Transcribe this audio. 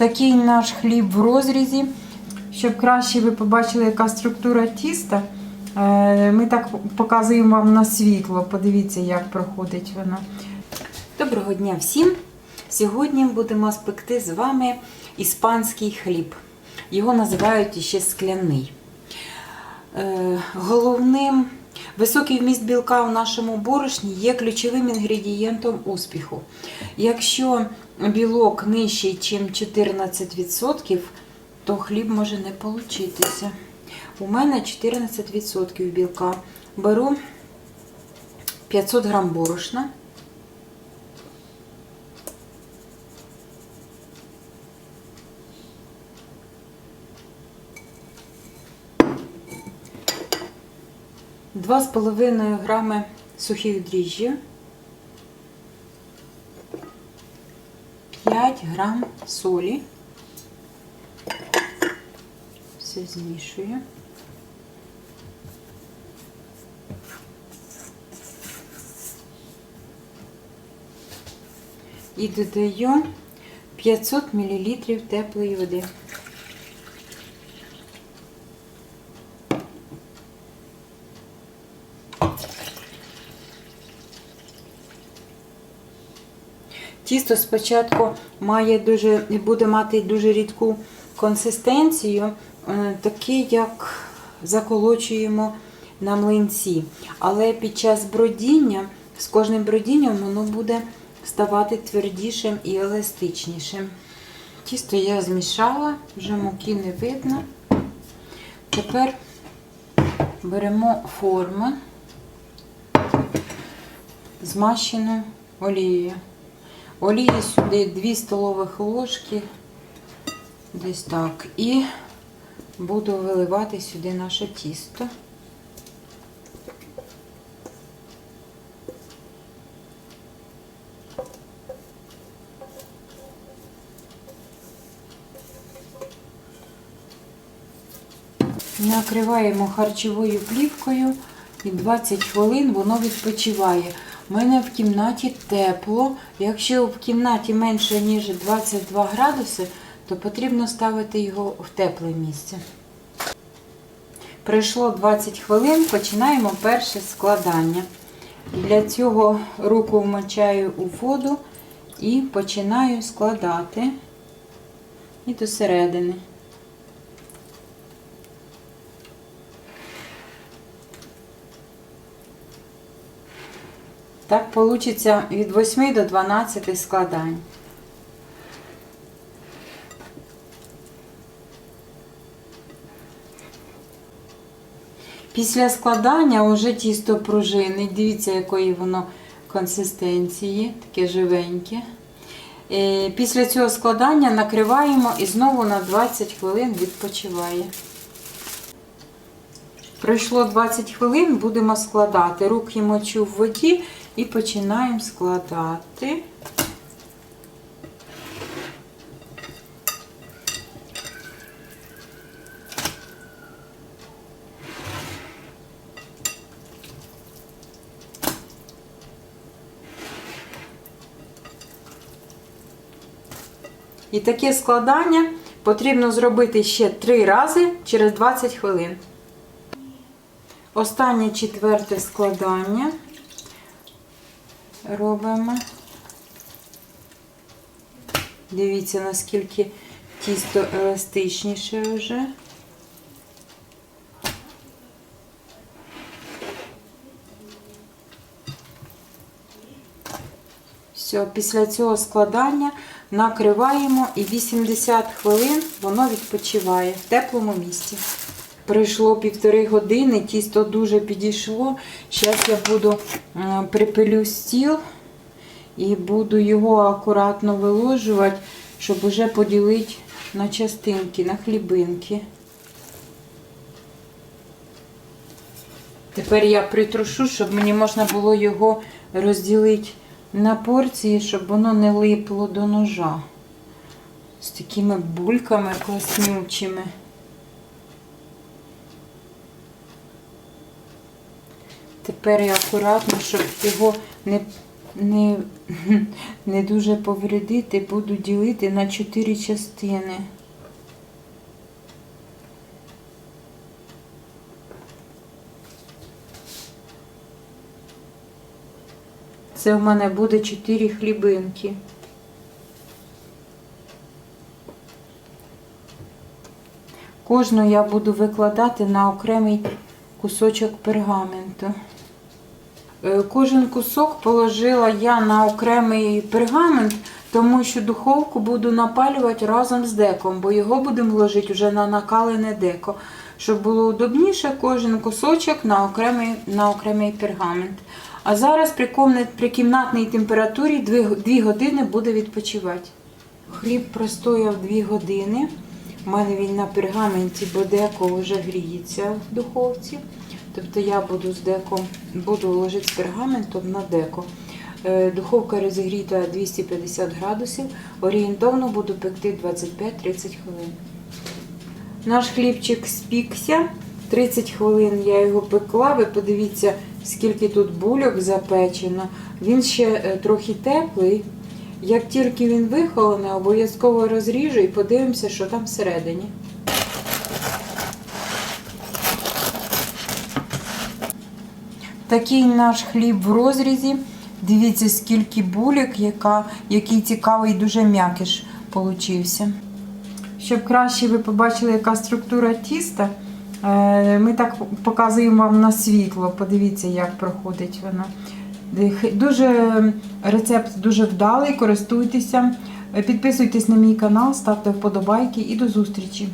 Такий наш хліб в розрізі. Щоб краще ви побачили, яка структура тіста, е, ми так показуємо вам на світло. Подивіться, як проходить воно. Доброго дня всім! Сьогодні будемо спекти з вами іспанський хліб. Його називають іще скляний. Е, Головним високий вміст білка у нашому борошні є ключовим інгредієнтом успіху. Якщо білок нижчий, ніж 14%, то хліб може не получитися. У мене 14% білка. Беру 500 грам борошна. Два з половиною грами сухих дріжджів, 5 грам солі. Все змішую. І додаю 500 мл теплої води. Тісто спочатку має дуже, буде мати дуже рідку консистенцію, е, таке, як заколочуємо на млинці. Але під час бродіння, з кожним бродінням воно буде ставати твердішим і еластичнішим. Тісто я змішала, вже муки не видно. Тепер беремо форму, змащену олією. Олії сюди 2 столових ложки, десь так. І буду виливати сюди наше тісто. Накриваємо харчовою плівкою і 20 хвилин воно відпочиває. У мене в кімнаті тепло. Якщо в кімнаті менше, ніж 22 градуси, то потрібно ставити його в тепле місце. Пройшло 20 хвилин, починаємо перше складання. Для цього руку вмочаю у воду і починаю складати і до середини. Так вийде від 8 до 12 складань. Після складання вже тісто пружинить. Дивіться, якої воно консистенції, таке живеньке. Е, Після цього складання накриваємо і знову на 20 хвилин відпочиває. Пройшло 20 хвилин, будемо складати. Руки мочу в воді і починаємо складати. І таке складання потрібно зробити ще 3 рази через 20 хвилин. Останнє четверте складання робимо. Дивіться, наскільки тісто еластичніше вже. Все, після цього складання накриваємо і 80 хвилин воно відпочиває в теплому місці. Пройшло півтори години, тісто дуже підійшло. Зараз я буду е, припилю стіл і буду його акуратно виложувати, щоб уже поділити на частинки, на хлібинки. Тепер я притрушу, щоб мені можна було його розділити на порції, щоб воно не липло до ножа. З такими бульками класнючими. Тепер я акуратно, щоб його не не, не дуже повредити, буду ділити на чотири частини. Це в мене буде чотири хлібинки. Кожну я буду викладати на окремий кусочок пергаменту. Е, Кожен кусок положила я на окремий пергамент, тому що духовку буду напалювати разом з деком, бо його будемо ложити вже на накалене деко. Щоб було удобніше, кожен кусочок на окремий, на окремий пергамент. А зараз при, комнат, при кімнатній температурі 2, години буде відпочивати. Хліб простояв 2 години. У мене він на пергаменті, бо деко вже гріється в духовці. Тобто я буду з деком, буду ложити з пергаментом на деко. Е, Духовка розігріта 250 градусів. Орієнтовно буду пекти 25-30 хвилин. Наш хлібчик спікся. 30 хвилин я його пекла. Ви подивіться, скільки тут бульок запечено. Він ще е, трохи теплий. Як тільки він вихолоне, обов'язково розріжу і подивимося, що там всередині. Такий наш хліб в розрізі. Дивіться, скільки булік, яка, який цікавий, дуже м'якиш получився. Щоб краще ви побачили, яка структура тіста, е, ми так показуємо вам на світло. Подивіться, як проходить воно. Дуже рецепт дуже вдалий, користуйтеся. Підписуйтесь на мій канал, ставте вподобайки і до зустрічі!